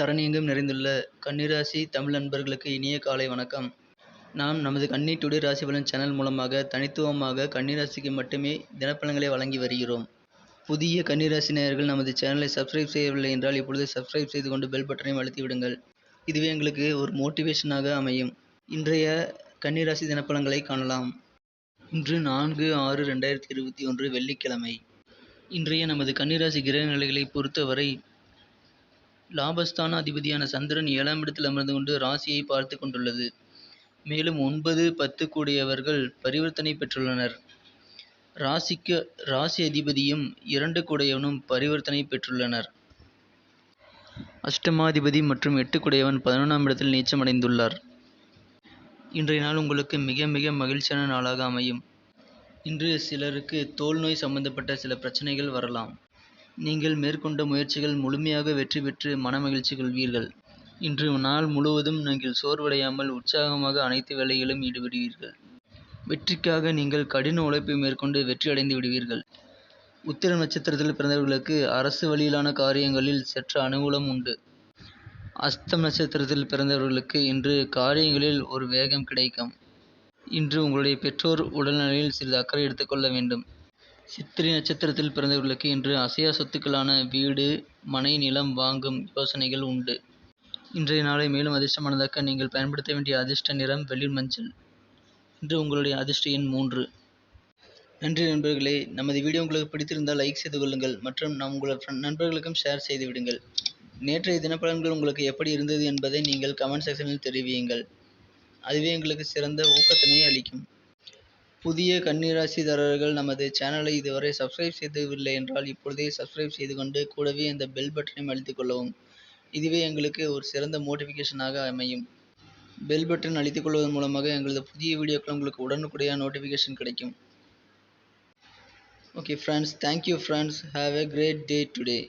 தரணியெங்கும் நிறைந்துள்ள கன்னிராசி தமிழ் நண்பர்களுக்கு இனிய காலை வணக்கம். நாம் நமது கன்னி டுடே ராசி பலன் சேனல் மூலமாக தனித்துவமாக கன்னிராசிக்கு மட்டுமே தினப்பலன்களை வழங்கி வருகிறோம். புதிய கன்னிராசி நேயர்கள் நமது சேனலை சப்ஸ்கிரைப் செய்யவில்லை என்றால் இப்பொழுது சப்ஸ்கிரைப் செய்து கொண்டு பெல் பட்டனையும் அழுத்தி விடுங்கள். இதுவே எங்களுக்கு ஒரு மோட்டிவேஷனாக அமையும். இன்றைய கன்னிராசி தினப்பலன்களை காணலாம். இன்று நான்கு ஆறு ரெண்டாயிரத்தி இருபத்தி ஒன்று வெள்ளிக்கிழமை. இன்றைய நமது கன்னிராசி கிரக நிலைகளை பொறுத்தவரை லாபஸ்தான அதிபதியான சந்திரன் ஏழாம் இடத்தில் அமர்ந்து கொண்டு ராசியை பார்த்து கொண்டுள்ளது. மேலும் ஒன்பது பத்து கூடியவர்கள் பரிவர்த்தனை பெற்றுள்ளனர். ராசிக்கு ராசி அதிபதியும் இரண்டு கூடையவனும் பரிவர்த்தனை பெற்றுள்ளனர். அஷ்டமாதிபதி மற்றும் எட்டு குடையவன் பதினொன்றாம் இடத்தில் நீச்சமடைந்துள்ளார் இன்றைய நாள் உங்களுக்கு மிக மிக மகிழ்ச்சியான நாளாக அமையும். இன்று சிலருக்கு தோல் நோய் சம்பந்தப்பட்ட சில பிரச்சனைகள் வரலாம். நீங்கள் மேற்கொண்ட முயற்சிகள் முழுமையாக வெற்றி பெற்று மனமகிழ்ச்சி கொள்வீர்கள் இன்று நாள் முழுவதும் நீங்கள் சோர்வடையாமல் உற்சாகமாக அனைத்து வேலைகளிலும் ஈடுபடுவீர்கள். வெற்றிக்காக நீங்கள் கடின உழைப்பை மேற்கொண்டு வெற்றி அடைந்து விடுவீர்கள். உத்திர நட்சத்திரத்தில் பிறந்தவர்களுக்கு அரசு வழியிலான காரியங்களில் சற்று அனுகூலம் உண்டு. அஸ்தம் நட்சத்திரத்தில் பிறந்தவர்களுக்கு இன்று காரியங்களில் ஒரு வேகம் கிடைக்கும். இன்று உங்களுடைய பெற்றோர் உடல்நிலையில் சிறிது அக்கறை எடுத்துக்கொள்ள வேண்டும். சித்திரை நட்சத்திரத்தில் பிறந்தவர்களுக்கு இன்று அசையா சொத்துக்களான வீடு மனை நிலம் வாங்கும் யோசனைகள் உண்டு. இன்றைய நாளை மேலும் அதிர்ஷ்டமானதாக்க நீங்கள் பயன்படுத்த வேண்டிய அதிர்ஷ்ட நிறம் வெளிர் மஞ்சள். இன்று உங்களுடைய அதிர்ஷ்ட எண் மூன்று. நன்றி நண்பர்களே நமது வீடியோ உங்களுக்கு பிடித்திருந்தால் லைக் செய்து கொள்ளுங்கள் மற்றும் நம் உங்கள் நண்பர்களுக்கும் ஷேர் செய்து விடுங்கள். நேற்றைய தினப்பலன்கள் உங்களுக்கு எப்படி இருந்தது என்பதை நீங்கள் கமெண்ட் செக்ஷனில் தெரிவியுங்கள். அதுவே எங்களுக்கு சிறந்த ஊக்கத்தினை அளிக்கும். புதிய கன்னிராசிதாரர்கள் நமது சேனலை இதுவரை சப்ஸ்கிரைப் செய்யவில்லை என்றால் இப்பொழுதே சப்ஸ்கிரைப் செய்து கொண்டு கூடவே இந்த பெல் பட்டனையும் அழுத்திக் கொள்ளவும். இதுவே எங்களுக்கு ஒரு சிறந்த மோட்டிஃபிகேஷனாக அமையும். பெல் பட்டன் அழுத்திக் கொள்வதன் மூலமாக எங்களது புதிய வீடியோக்கள் உங்களுக்கு உடனுக்குடைய நோட்டிஃபிகேஷன் கிடைக்கும். Okay friends thank you friends have a great day today